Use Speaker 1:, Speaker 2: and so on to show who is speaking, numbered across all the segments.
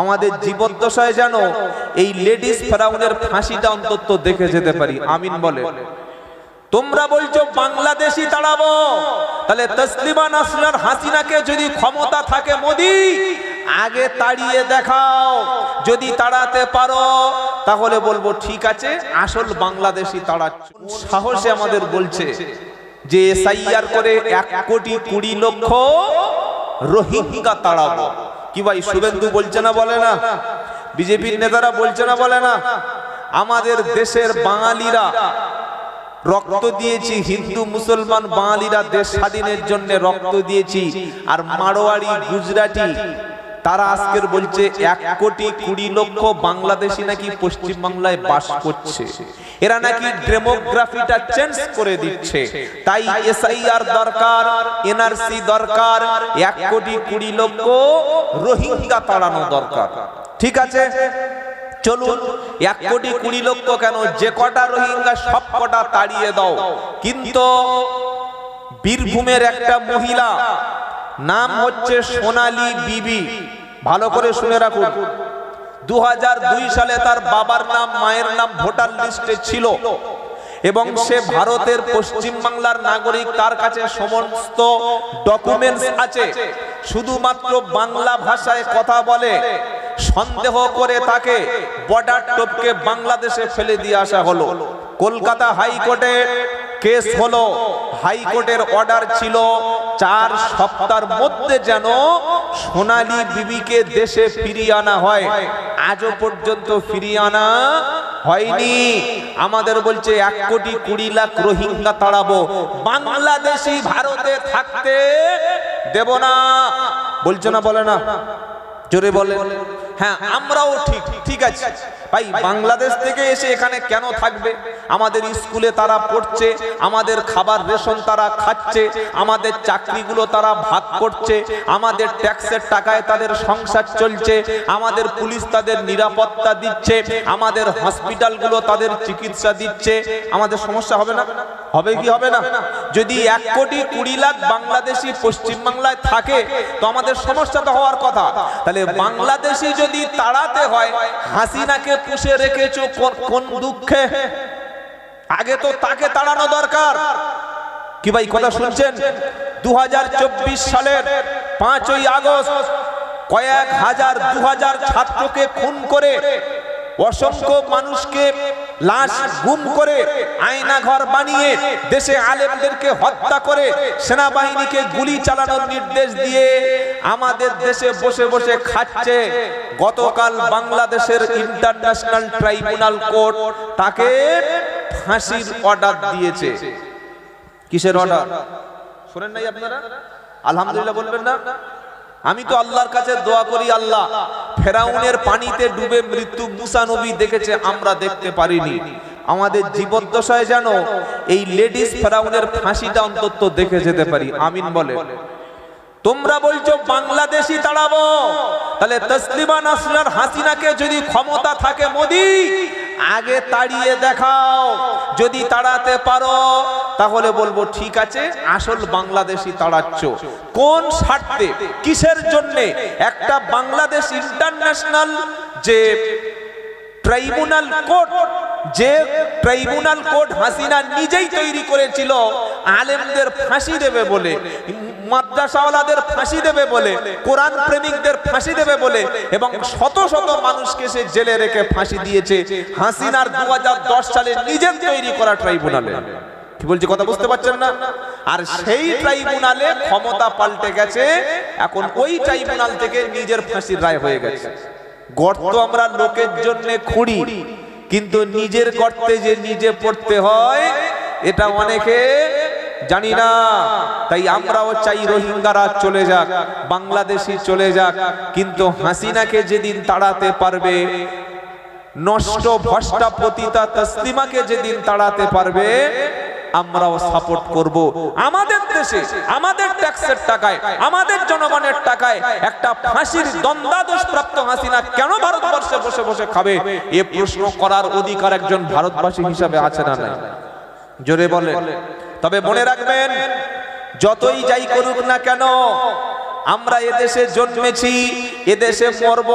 Speaker 1: আমাদের জীবদ্দশায় যেন এই লেডিস ফেরাউনের ফাঁসিটা অন্তত দেখে যেতে পারি। আমিন বলে তোমরা বলছো বাংলাদেশি তাড়াবো তাহলে তসলিমা নাসলার হাসিনাকে যদি ক্ষমতা থাকে মোদি আগে তাড়িয়ে দেখাও। যদি তাড়াতে পারো তাহলে বলব ঠিক আছে আসল বাংলাদেশি তাড়াচ্ছ। সাহসে আমাদের বলছে যে এসআইআর করে এক কোটি কুড়ি লক্ষ রোহিঙ্গা তাড়াবো? কি ভাই শুভেন্দু বলছে না বলে না? বিজেপির নেতারা বলছে না বলে না? আমাদের দেশের বাঙালিরা রক্ত দিয়েছি, হিন্দু, মুসলমান, বাঙালিরা দেশ স্বাধীনের জন্য রক্ত দিয়েছি, আর মারোয়ারি, গুজরাটি তারা আজকের বলছে, এক কোটি কুড়ি লক্ষ বাংলাদেশি নাকি পশ্চিম বাংলায় বাস করছে। এরা নাকি ডেমোগ্রাফিটা চেঞ্জ করে দিচ্ছে। তাই এসআইআর দরকার, এনআরসি দরকার, এক কোটি কুড়ি লক্ষ রোহিঙ্গা তাড়ানো দরকার। ঠিক আছে? চলুন, এক কোটি কুড়ি লক্ষ কেন যে কটা রোহিঙ্গা সব কটা তাড়িয়ে দাও। কিন্তু বীরভূমের একটা মহিলা নাম হচ্ছে সোনালী বিবি। ভালো করে শুনে রাখুন। দু হাজার দুই সালে তার বাবার নাম, মায়ের নাম ভোটার লিস্টে ছিল। এবং সে ভারতের পশ্চিম বাংলার নাগরিক, তার কাছে সমস্ত ডকুমেন্টস আছে। শুধুমাত্র বাংলা ভাষায় কথা বলে, সন্দেহ করে তাকে বর্ডার টপকে বাংলাদেশে ফেলে দিয়ে আসা হলো। কলকাতা হাইকোর্টে কেস হলো। হাইকোর্টের অর্ডার ছিল, চার সপ্তাহের মধ্যে যেন সোনালী বিবিকে দেশে ফিরিয়ে আনা হয়। আজও পর্যন্ত ফিরিয়ে আনা হয়নি। আমাদের বলছে, এক কোটি কুড়ি লাখ রোহিঙ্গা তাড়াবো। বাংলাদেশি ভারতে থাকতে দেব না। বলছো না, বলে না। জোরে বলে। হ্যাঁ আমরাও ঠিক। ঠিক আছে। ভাই, বাংলাদেশ থেকে এসে এখানে কেন থাকবে? আমাদের স্কুলে তারা পড়ছে, আমাদের খাবার রেশন তারা খাচ্ছে, আমাদের চাকরিগুলো তারা ভাগ করছে, আমাদের ট্যাক্সের টাকায় তাদের সংসার চলছে, আমাদের পুলিশ তাদের নিরাপত্তা দিচ্ছে, আমাদের হসপিটালগুলো তাদের চিকিৎসা দিচ্ছে। আমাদের সমস্যা হবে না? হবে কি হবে না? যদি এক কোটি কুড়ি লাখ বাংলাদেশি পশ্চিম বাংলায় থাকে, তো আমাদের সমস্যা তো হওয়ার কথা। তাহলে বাংলাদেশি যদি তাড়াতে হয় হাসিনাকে পুষে রেখেছ কোন- দুঃখে? আগে তো তাকে তাড়ানো দরকার। কি ভাই, কথা শুনছেন? দু সালের পাঁচই আগস্ট কয়েক হাজার দু হাজার ছাত্রকে খুন করে অসংখ্য মানুষকে লাশ গুম করে আয়না ঘর বানিয়ে দেশে আলেমদেরকে হত্যা করে সেনাবাহিনীকে গুলি চালানোর নির্দেশ দিয়ে আমাদের দেশে বসে বসে খাচ্ছে। গতকাল বাংলাদেশের ইন্টারন্যাশনাল ট্রাইব্যুনাল কোর্ট তাকে ফাঁসির অর্ডার দিয়েছে। কিসের অর্ডার? শোনেন নাই আপনারা? আলহামদুলিল্লাহ বলবেন না? আমি তো আল্লাহর কাছে দোয়া করি আল্লাহ। ফেরাউনের পানিতে ডুবে মৃত্যু মুসা নবী দেখেছে, আমরা দেখতে পারিনি। আমাদের জীবদ্দশায় যেন এই লেডিস ফেরাউনের ফাঁসিটা অন্তত দেখে যেতে পারি। আমিন বলে। তোমরা বলছো, বাংলাদেশি তাড়াবো তাহলে তসলিমা নাসলার হাসিনাকে যদি ক্ষমতা থাকে মোদি আগে তাড়িয়ে দেখাও। যদি তাড়াতে পারো, তাহলে বলব, ঠিক আছে, আসল বাংলাদেশি তাড়াচ্ছ। কোন স্বার্থে, কিসের জন্য? একটা বাংলাদেশ ইন্টারন্যাশনাল যে ট্রাইব্যুনাল কোর্ট যে ট্রাইব্যুনাল কোর্ট হাসিনা নিজেই তৈরি করেছিল, আলেমদের ফাঁসি দেবে বলে, মাদ্রাসাওয়ালাদের ফাঁসি দেবে বলে, কোরআন প্রেমিকদের ফাঁসি দেবে বলে, এবং শত শত মানুষকে সে জেলে রেখে ফাঁসি দিয়েছে। হাসিনার দু হাজার দশ সালে নিজের তৈরি করা ট্রাইব্যুনালে। কি বলছি, কথা বুঝতে পারছেন না? আর সেই ট্রাইব্যুনালে ক্ষমতা পাল্টে গেছে, এখন ওই ট্রাইব্যুনাল থেকে নিজের ফাঁসির রায় হয়ে গেছে। গর্ত আমরা লোকের জন্য খুঁড়ি। কিন্তু নিজের করতে যে নিজে পড়তে হয় এটা অনেকে জানি না। তাই আমরাও চাই রোহিঙ্গারা চলে যাক বাংলাদেশি চলে যাক। কিন্তু হাসিনাকে যেদিন তাড়াতে পারবে নষ্ট ভষ্টা পতিতা তসলিমাকে যেদিন তাড়াতে পারবে আমরাও সাপোর্ট করব। আমাদের দেশে, আমাদের ট্যাক্সের টাকায়, আমাদের জনগণের টাকায় একটা ফাঁসির দ্বন্দ্বাদোষ প্রাপ্ত হাসিনা কেন ভারতবর্ষে বসে বসে খাবে? এ প্রশ্ন করার অধিকার একজন ভারতবাসী হিসাবে আছে না নাই? জোরে বলে তবে মনে রাখবেন, যতই যাই করুক না কেন আমরা এদেশে জন্মেছি, এদেশে মরব,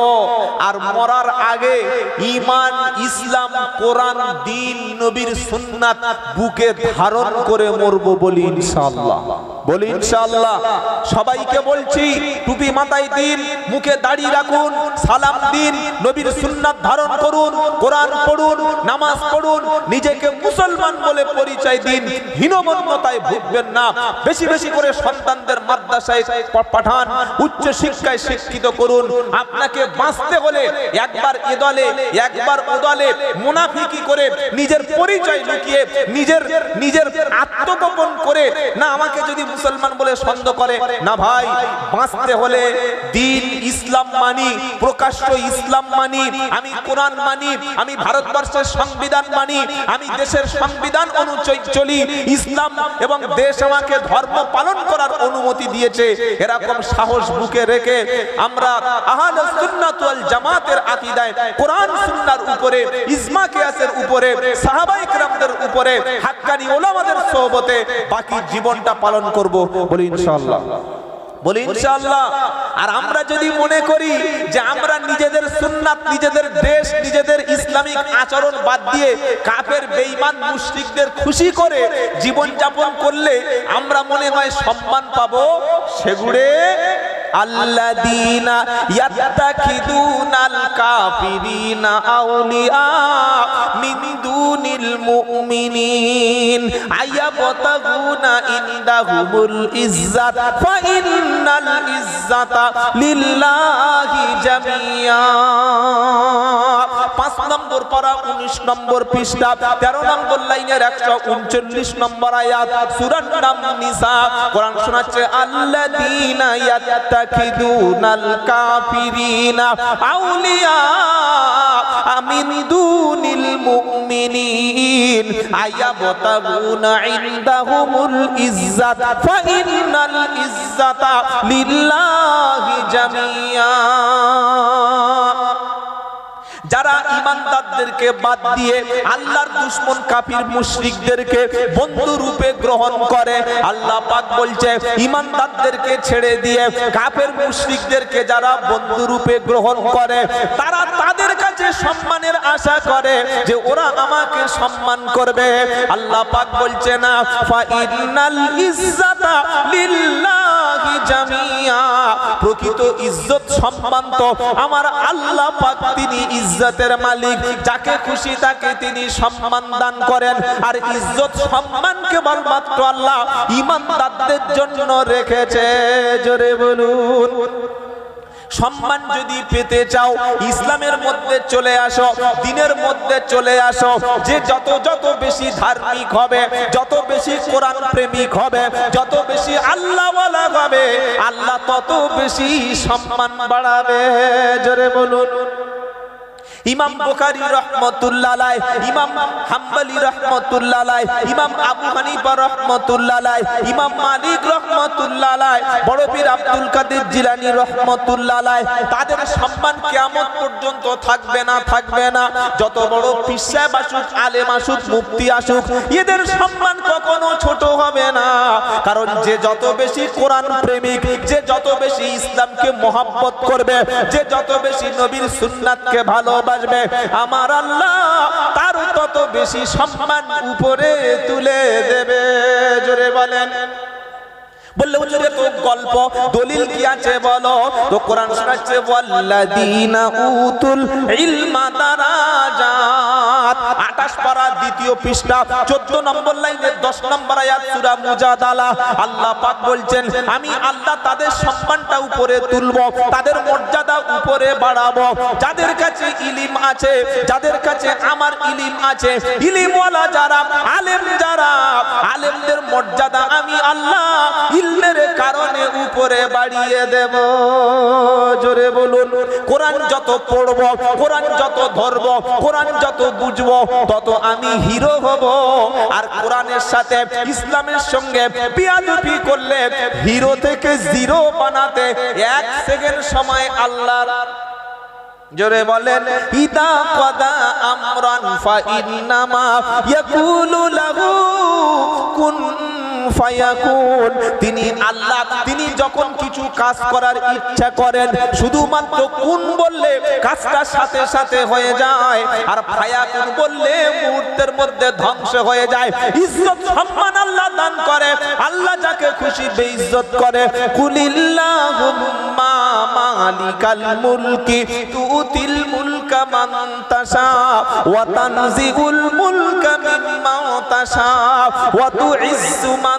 Speaker 1: আর মরার আগে ইমান ইসলাম, কোরআন, দিন, নবীর সুন্নাত বুকে ধারণ করে মরব বলি ইনশাআল্লাহ। বলি ইনশাআল্লাহ। সবাইকে বলছি, টুপি মাথায় দিন, মুখে দাড়ি রাখুন, সালাম দিন, নবীর সুন্নাত ধারণ করুন, কোরআন পড়ুন, নামাজ পড়ুন, নিজেকে মুসলমান বলে পরিচয় দিন, হীনমন্যতায় ভুগবেন না। বেশি বেশি করে সন্তানদের মাদ্রাসায় প- পাঠান উচ্চ শিক্ষায় শিক্ষিত করুন। আপনাকে বাঁচতে হলে একবার এ দলে একবার ও দলে মুনাফিকি করে নিজের পরিচয় লুকিয়ে, নিজের নিজের আত্মগোপন করে। না, আমাকে যদি মুসলমান বলে সন্দেহ করে, না ভাই, বাঁচতে হলে দিন ইসলাম মানি, প্রকাশ্য ইসলাম মানি, আমি কোরআন মানি, আমি ভারতবর্ষের সংবিধান মানি, আমি দেশের সংবিধান অনুযায়ী চলি। ইসলাম এবং দেশ আমাকে ধর্ম পালন করার অনুমতি দিয়েছে। এরকম সাহস বুকে রেখে আমরা আহলে সুন্নাত ওয়াল জামাতের আকীদায় কোরআন সুন্নাহর উপরে, ইজমা কিয়াসের উপরে সাহাবায়ে কেরামদের উপরে, হাক্কানি ওলামাদের সোহবতে বাকি জীবনটা পালন করব বলি ইনশাআল্লাহ। বলি ইনশাআল্লাহ। আর আমরা যদি মনে করি যে আমরা নিজেদের সুন্নাত নিজেদের দেশ নিজেদের ইসলামিক আচরণ বাদ দিয়ে কাফের বেঈমান মুশরিকদের খুশি করে জীবন যাপন করলে আমরা মনে হয় সম্মান পাবো সেগুড়ে কাফিরিনা আউলিয়া মিন দুনিল মুমিনিন। আয়াবতাগুনা ইনদাহুমুল ইজ্জাত। ফা ইন্নাল ইজ্জাতা লিল্লাহি জামিয়া। পাঁচ নম্বর পারা উনিশ নম্বর পৃষ্ঠা, তেরো নম্বর লাইনের একশো উনচল্লিশ নম্বর আয়াত সুরার নাম নিসা। কোরআন শোনাচ্ছে, আল্লাযীনা ইয়াত্তাখিদুনাল কাফিরিনা আউলিয়া মিন দুনিল মুমিনিন। আয়াবতাগুনা ইনদাহুমুল ইজ্জাত ফা ইন্নাল ইজ্জাতা লিল্লাহি জামিয়া যারা ইমানদারদেরকে বাদ দিয়ে আল্লাহর দুশ্মন কাফির মুশরিকদেরকে বন্ধু রূপে গ্রহণ করে, আল্লাহ পাক বলছে, ইমানদারদেরকে ছেড়ে দিয়ে কাফের মুশরিকদেরকে যারা বন্ধু রূপে গ্রহণ করে, তারা তাদের কাছে সম্মানের আশা করে যে ওরা আমাকে সম্মান করবে। আল্লাহ পাক বলছে না ফা ইন্নাল ইজ্জাতা লিল্লাহি জামিয়া। প্রকৃত ইজ্জত সম্মান তো আমার আল্লাহ পাক তিনি ইজ্জতের মালিক, যাকে খুশি তাকে তিনি সম্মান দান করেন। আর ইজ্জত সম্মান কেবলমাত্র আল্লাহ ইমানদারদের জন্য রেখেছে। জোরে বলুন। সম্মান যদি পেতে চাও, ইসলামের মধ্যে চলে আসো, দিনের মধ্যে চলে আসো, যে যত যত বেশি ধার্মিক হবে, যত বেশি কোরআন প্রেমিক হবে, যত বেশি আল্লাহ হবে, আল্লাহ তত বেশি সম্মান বাড়াবে। জোরে বলুন। ইমাম বুখারী রহমাতুল্লাহ ইমাম হাম্বলি রহমাতুল্লাহ ইমাম আবু হানিফা রাহমাতুল্লাহ ইমাম মালিক রাহমাতুল্লাহ বড় পীর আব্দুল কাদের জিলানী রাহমাতুল্লাহ তাদের সম্মান কিয়ামত পর্যন্ত থাকবে না থাকবে না। যত বড় পীর সাহেব আসুক, আলেম আসুক, মুফতি আসুক, এদের সম্মান কখনো ছোট হবে না। কারণ যে যত বেশি কোরআন প্রেমিক, যে যত বেশি ইসলামকে মহাব্বত করবে, যে যত বেশি নবীর সুন্নাতকে ভালোবাসবে। আমার আল্লাহ তার তত বেশি সম্মান উপরে তুলে দেবে। জোরে বলেন। বললে, হুজুরে তো গল্প কি আছে বলো? তো কোরআন শোনাচ্ছে, ওয়াল্লাযীনা উতুল ইলমা দারাজাত। 28 পারা দ্বিতীয় পৃষ্ঠা 14 নম্বর লাইনে 10 নম্বর আয়াত সূরা মুজাদালা। আল্লাহ পাক বলছেন, আমি আল্লাহ তাদের সম্মানটা উপরে তুলব, তাদের মর্যাদা উপরে বাড়াবো। যাদের কাছে ইলিম আছে, যাদের কাছে আমার ইলিম আছে, ইলিমওয়ালা যারা, আলেম যারা, আলেমদের মর্যাদা আমি আল্লাহ ইলমের কারণে উপরে বাড়িয়ে দেব। জোরে বলুন, কোরআন যত পড়ব, কোরআন যত ধরব, কোরআন যত বুঝব, তত আমি হিরো হব। আর কোরআনের সাথে, ইসলামের সঙ্গে পিয়াদুপি করলে হিরো থেকে জিরো বানাতে এক সেকেন্ড সময় আল্লাহর জোরে বলেন, ইদা কদা আমরান ফা ইন্নামা ইয়াকুলু লাহু কুন ফায়াকুন। তিনি আল্লাহ, তিনি যখন কিছু কাজ করার ইচ্ছা করেন, শুধুমাত্র কুন বললে সাথে সাথে হয়ে যায়, আর ফায়াকুন বললে মুহূর্তের মধ্যে ধ্বংস হয়ে যায়। ইজ্জত, সম্মান আল্লাহ দান করে। আল্লাহ যাকে খুশি বেইজ্জত করে। কুলিল্লাহুম্মা মালিকাল মুলকি তুতিল মুলকা মান তাশা, ওয়া তানজিউল মুলকা মিম্মান তাশা, ওয়া তুইজ্জু মান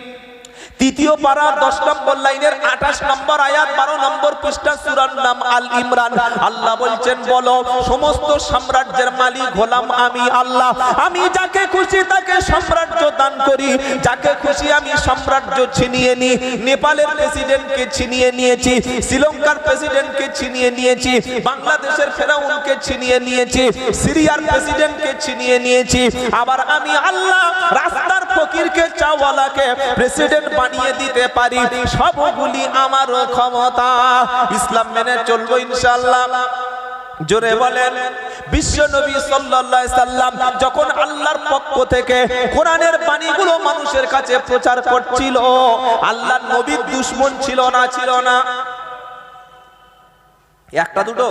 Speaker 1: তৃতীয় পারা দশ নম্বর লাইনের আঠাশ নম্বর আয়াত, বারো নম্বর পৃষ্ঠা সুরার নাম আল ইমরান। আল্লাহ বলছেন, বলো, সমস্ত সাম্রাজ্যের মালিক হলাম আমি আল্লাহ। আমি যাকে খুশি তাকে সাম্রাজ্য দান করি। যাকে খুশি আমি সাম্রাজ্য ছিনিয়ে নি। নেপালের প্রেসিডেন্টকে ছিনিয়ে নিয়েছি, শ্রীলঙ্কার প্রেসিডেন্টকে ছিনিয়ে নিয়েছি, বাংলাদেশের ফেরাউনকে ছিনিয়ে নিয়েছি, সিরিয়ার প্রেসিডেন্টকে ছিনিয়ে নিয়েছি। আবার আমি আল্লাহ, রাস্তার ফকিরকে চাওয়ালাকে প্রেসিডেন্ট বানিয়ে দিতে পারি, সবগুলি আমারও ক্ষমতা। ইসলাম মেনে চলবো ইনশাআল্লাহ। জোরে বলেন, বিশ্ব নবী সাল্লাল্লাহু সাল্লাম যখন আল্লাহর পক্ষ থেকে কোরআনের বাণীগুলো মানুষের কাছে প্রচার করছিল, আল্লাহর নবীর দুশমন ছিল না ছিল না। একটা দুটো?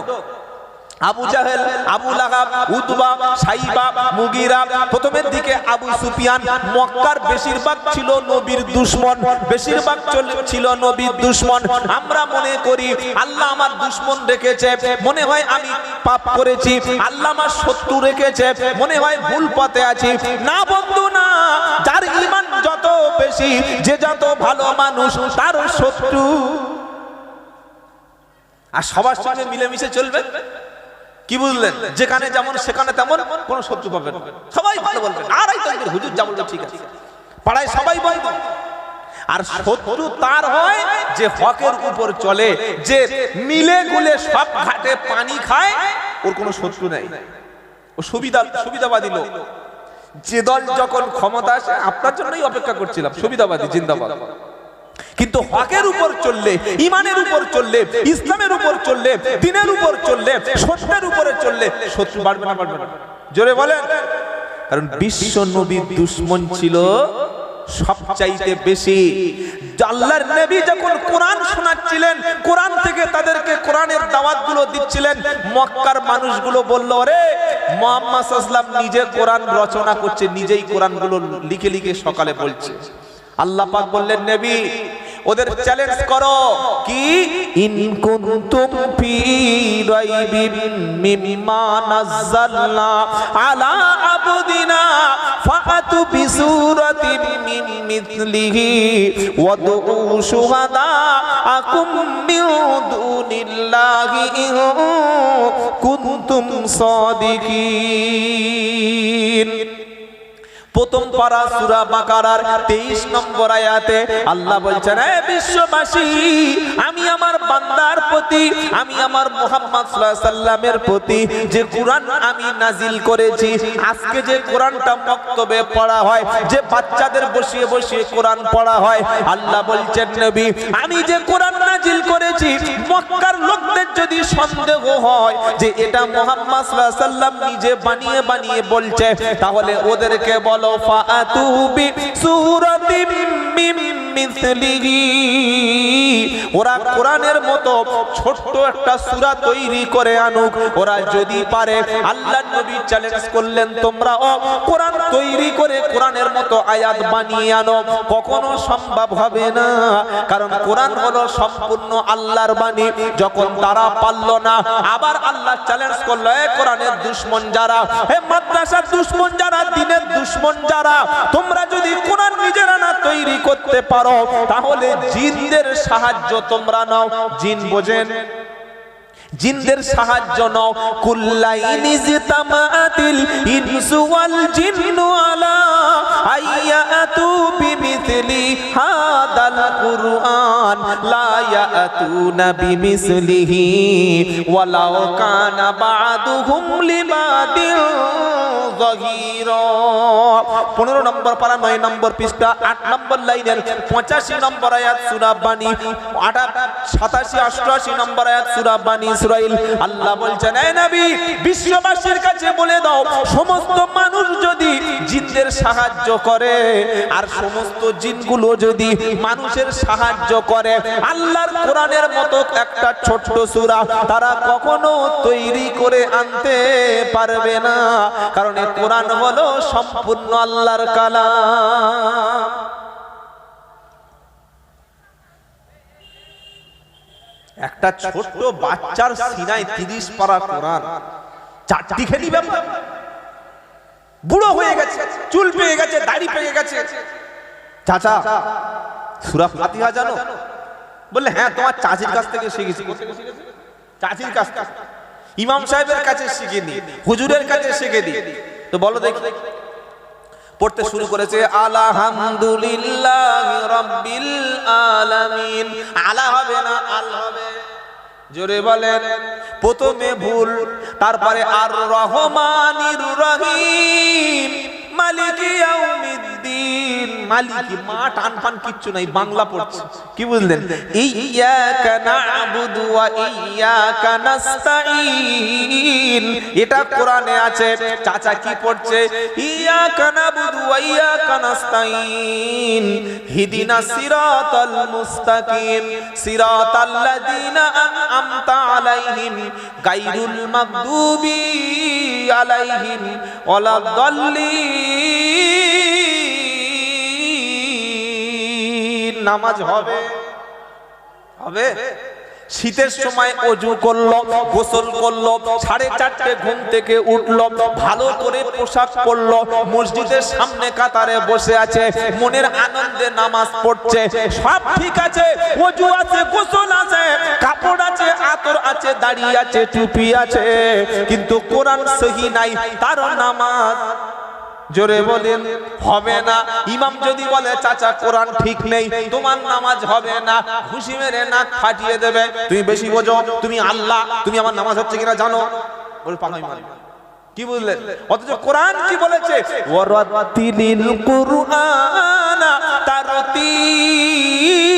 Speaker 1: আবু জাহেল, আবু লাহাব উতবা, সাইবা, মুগিরা, প্রথমের দিকে আবু সুফিয়ান, মক্কার বেশিরভাগ ছিল নবীর দুশমন, বেশিরভাগ ছিল নবীর দুশমন। আমরা মনে করি আল্লাহ আমার দুশমন রেখেছে, মনে হয় আমি পাপ করেছি, আল্লাহ আমার শত্রু রেখেছে, মনে হয় ভুল পথে আছি। না বন্ধু, না, যার ঈমান যত বেশি, যে যত ভালো মানুষ তার শত্রু। আর সবার সঙ্গে মিলেমিশে চলবে? কি বুঝলেন? যেখানে যেমন, সেখানে তেমন কোন শত্রু পাবেন। সবাই ভালো বলবেন। আর হুজুর যা বলবে ঠিক আছে। পাড়ায় সবাই বলবে আর শত্রু তার হয় যে হকের উপর চলে, যে মিলে গুলে সব ঘাটে পানি খায়, ওর কোনো শত্রু নেই। ও সুবিধা, সুবিধাবাদী লোক। যে দল যখন ক্ষমতা আসে, আপনার জন্যই অপেক্ষা করছিলাম, সুবিধাবাদী, জিন্দাবাদ। কিন্তু হকের উপর চললে, ইমানের উপর চললে, ইসলামের উপর চললে, দিনের উপর চললে, সত্যের উপরে চললে শত্রু বাড়বে না বাড়বে না। জোরে বলেন। কারণ বিশ্ব নবীর দুশ্মন ছিল সবচাইতে বেশি। আল্লাহর নবী যখন কোরআন শোনাচ্ছিলেন, কোরআন থেকে তাদেরকে কোরআনের দাওয়াতগুলো দিচ্ছিলেন, মক্কার মানুষগুলো বলল রে মোহাম্মদ সাল্লাম নিজে কোরআন রচনা করছে, নিজেই কোরআনগুলো লিখে লিখে সকালে বলছে। আল্লাহ পাক বললেন, নবী ওদের চ্যালেঞ্জ করো। কি? ইন কুনতুম ফি রাইবিন মিম্মা নাযালনা আলা আবদিনা ফাআতু বিসূরাতিন মিন মিথলিহি ওয়াদউ শুহাদাআকুম মিন দুনিল্লাহি ইন কুনতুম সাদিকিন। প্রথম পারা সুরা বাকারার তেইশ নম্বর আয়াতে আল্লাহ বলছেন, "এ বিশ্ববাসী, আমি আমার বান্দার প্রতি, আমি আমার মোহাম্মদ সাল্লামের প্রতি যে কোরআন আমি নাজিল করেছি, আজকে যে কোরআনটা বক্তব্যে পড়া হয়, যে বাচ্চাদের বসিয়ে বসিয়ে কোরআন পড়া হয়, আল্লাহ বলছেন, নবী, আমি যে কোরআন নাজিল করেছি, মক্কার লোকদের যদি সন্দেহ হয় যে এটা মোহাম্মদ সাল্লাম নিজে বানিয়ে বানিয়ে বলছে, তাহলে ওদেরকে বলো ফাআতু বি সূরাতিম মিন ওরা কোরআনের মতো ছোট্ট একটা তৈরি করে আনুক। ওরা যদি পারে আল্লাহর নবী চ্যালেঞ্জ করলেন, তোমরা ও কোরআন তৈরি করে কোরআনের মতো আয়াত বানিয়ে আনো। কখনো সম্ভব হবে না। কারণ কোরআন হলো সম্পূর্ণ আল্লাহর বাণী। যখন তারা পারল না, আবার আল্লাহ চ্যালেঞ্জ করল, এ কোরআনের দুশ্মন যারা হে মাদ্রাসার দুশ্মন যারা, দিনের দুশ্মন যারা, তোমরা যদি কোরআন নিজেরা না তৈরি করতে পারো তাহলে জিনদের সাহায্য তোমরা নাও। জিন বোঝেন? জিনদের সাহায্য নাও। কুল্লাইনি জিতামাতিল ইনসু ওয়াল জিন্নু আলা আইয়াতু বিমিথলি হাদাল কুরআন, লা ইয়াতুনা বিমিসলিহি, ওয়ালাউ কানা বাদুহুম লিবাদিন। 15 নম্বর পারা, নয় নম্বর পৃষ্ঠা, আট নম্বর লাইনের 85 নম্বর আয়াত সুরাবাণী বানী 87 88 নম্বর আয়াত সুরাবাণী ইসরাইল। আল্লাহ বলছেন এই বিশ্ববাসীর কাছে বলে দাও, সমস্ত মানুষ যদি জিনদের সাহায্য করে। আর সমস্ত জিনগুলো যদি মানুষের সাহায্য করে, আল্লাহর কোরআনের মতো একটা ছোট্ট সূরা তারা কখনো তৈরি করে আনতে পারবে না। কারণ কোরআন হলো সম্পূর্ণ আল্লাহর কালাম। একটা ছোট্ট বাচ্চার সিনায় তিরিশ পারা কোরআন। চারটি খেলি ব্যাপার বুড়ো হয়ে গেছে চুল পেয়ে গেছে দাড়ি পেয়ে গেছে। চাচা সুরা ফাতিহা জানো? বললে হ্যাঁ তোমার চাচির কাছ থেকে শিখেছি। চাচির কাছ থেকে। ইমাম সাহেবের কাছে শিখে শিখিনি হুজুরের কাছে শিখেনি। তো বলো দেখি। পড়তে শুরু করেছে আলহামদুলিল্লাহ রাব্বিল আলামিন। আলা হবে না আল হবে? জোরে বলেন প্রথমে ভুল তারপরে আর রহমানির রহিম মালিকি মালিকি মা টান ফান কিচ্ছু নাই বাংলা পড়ছে। কি বুঝলেন? ইয়াকা না'বুদু ওয়া ইয়াকা নাস্তাঈন। এটা কোরআনে আছে চাচা কি পড়ছে? ইয়াকা না'বুদু ওয়া ইয়াকা নাস্তাঈন। হিদিনা সিরাতাল মুস্তাকিম। সিরাতাল্লাযীনা আন'আমতা আলাইহিম। গায়রুল মাগদুবি আলাইহিম। ওয়ালাদ নামাজ হবে। হবে? শীতের সময় অজু করল, গোসল করল, সাড়ে চারটে ঘুম থেকে উঠল, ভালো করে পোশাক পরলো, মসজিদের সামনে কাতারে বসে আছে, মনের আনন্দে নামাজ পড়ছে, সব ঠিক আছে, অজু আছে, গোসল আছে, কাপড় আছে, আতর আছে, দাড়ি আছে, টুপি আছে, কিন্তু কোরআন সহি নাই তার নামাজ জোরে বলেন, হবে না। ইমাম যদি বলে, চাচা, কোরআন ঠিক নেই, তোমার নামাজ হবে না, খুশি মেরে নাক ফাটিয়ে দেবে। তুমি বেশি বোঝো, তুমি আল্লাহ, তুমি আমার নামাজ হচ্ছে কিনা জানো? বলে কি বুঝলেন অথচ কোরআন কি বলেছে? ওয়ারাতিলিল কুরআনা তারতিলা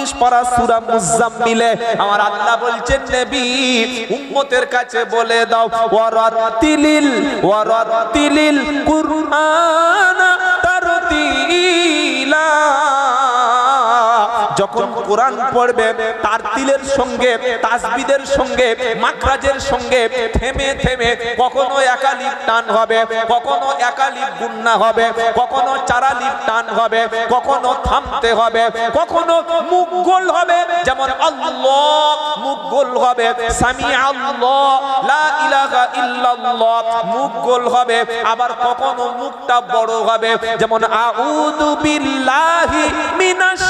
Speaker 1: 29 পারা সুরা মুজাম্মিলে। আমার আল্লাহ বলছেন, নবী, উম্মতের কাছে বলে দাও ওয়ারাতিলিল ওয়ারাতিলিল কুরআন তারতিলা। যখন কোরআন পড়বে, তার তিলের সঙ্গে, তাসবিদের সঙ্গে, মাখরাজের সঙ্গে থেমে থেমে কখনো একালিপ টান হবে, কখনো একালিপ গুন্না হবে, কখনো চারালিপ টান হবে, কখনো থামতে হবে, কখনো মুখ গোল হবে, যেমন আল্লাহ মুখ গোল হবে, সামি আল্লাহ, লা ইলাহা ইল্লাল্লাহ মুখ গোল হবে, আবার কখনো মুখটা বড় হবে, যেমন আউযু বিল্লাহি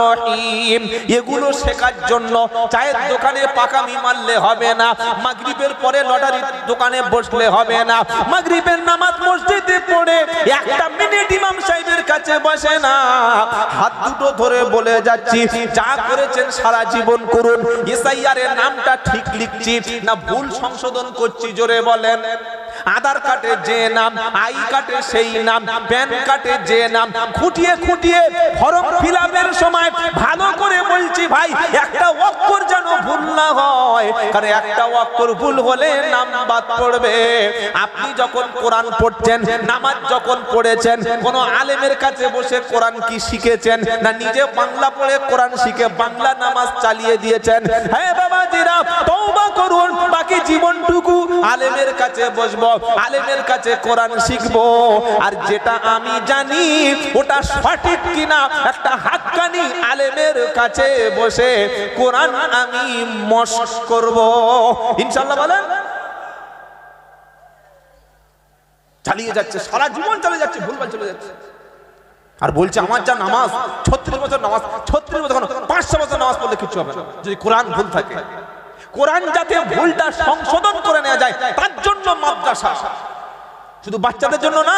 Speaker 1: রহিম। এগুলো শেখার জন্য চায়ের দোকানে পাকামি মারলে হবে না। মাগরিবের পরে লটারির দোকানে বসলে হবে না। মাগরিবের নামাজ মসজিদে পড়ে একটা মিনিট ইমাম সাহেবের কাছে বসে না। হাত দুটো ধরে বলে যাচ্ছি, যা করেছেন সারা জীবন করুন। এসআইআর নামটা ঠিক লিখছি, না ভুল সংশোধন করছি, জোরে বলেন। আধার কার্ডে যে নাম, আই কার্ডে সেই নাম, প্যান কার্ডে যে নাম, খুঁটিয়ে খুঁটিয়ে ফর্ম ফিল সময় ভালো করে বলছি ভাই, একটা অক্ষর যেন ভুল না হয়। কারণ একটা অক্ষর ভুল হলে নাম বাদ পড়বে। আপনি যখন কোরআন পড়ছেন, নামাজ যখন পড়েছেন, কোন আলেমের কাছে বসে কোরআন কি শিখেছেন, না নিজে বাংলা পড়ে কোরআন শিখে বাংলা নামাজ চালিয়ে দিয়েছেন? হ্যাঁ বাবাজিরা তওবা করুন, বাকি জীবনটুকু আলেমের কাছে বসবো, আলেমের কাছে কোরআন শিখব। আর যেটা আমি জানি, ওটা সঠিক কিনা, একটা হাক্কানি আলেমের কাছে বসে কোরআন আমি মশ করব। ইনশাল্লাহ বলেন। চালিয়ে যাচ্ছে, সারা জীবন চালিয়ে যাচ্ছে, ভুলভাল চলে যাচ্ছে। আর বলছে, আমার যা নামাজ, ছত্রিশ বছর নামাজ, ছত্রিশ বছর পাঁচশো বছর নামাজ পড়লে কিছু হবে যদি কোরআন ভুল থাকে। কোরআন যাতে ভুলটা সংশোধন করে নেওয়া যায়, তার জন্য মাদ্রাসা। শুধু বাচ্চাদের জন্য না,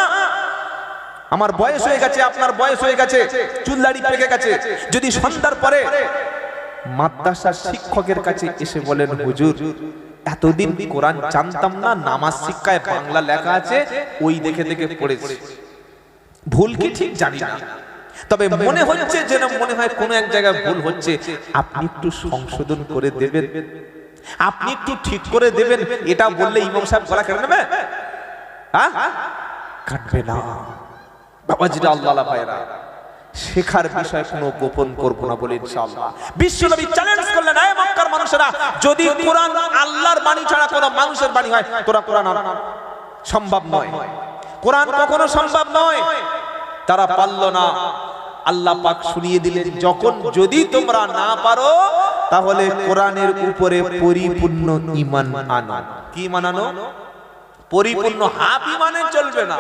Speaker 1: আমার বয়স হয়ে গেছে, আপনার বয়স হয়ে গেছে চুলদাড়ি পেকে গেছে। যদি সন্ধ্যার পরে মাদ্রাসার শিক্ষকের কাছে এসে বলেন, হুজুর, এতদিন কোরআন জানতাম না, নামাজ শিক্ষায় বাংলা লেখা আছে, ওই দেখে দেখে পড়েছি। ভুল কি ঠিক জানি না। তবে মনে হচ্ছে যেন মনে হয় কোনো এক জায়গায় ভুল হচ্ছে। আপনি একটু সংশোধন করে দেবেন। আপনি একটু ঠিক করে দেবেন, এটা বললে ইমাম সাহেব গলা কেটে নেবে? হ্যাঁ? কাটবে না। বাবাজিরা আল্লাহ ভাইরা, শেখার বিষয় কোনো গোপন করব না বলে ইনশাআল্লাহ। বিশ্বনবী চ্যালেঞ্জ করলেন এই মক্কার মানুষেরা, যদি কোরআন আল্লাহর বাণী ছাড়া কোনো মানুষের বাণী হয়, তোরা কোরআন আন। সম্ভব নয়। কোরআন কখনো সম্ভব নয়। তারা পারল না। আল্লাহ পাক শুনিয়ে দিলেন, যখন যদি তোমরা না পারো, তাহলে কোরআনের উপরে পরিপূর্ণ ইমান আনো। কি মানানো পরিপূর্ণ হাফ ইমানে চলবে না।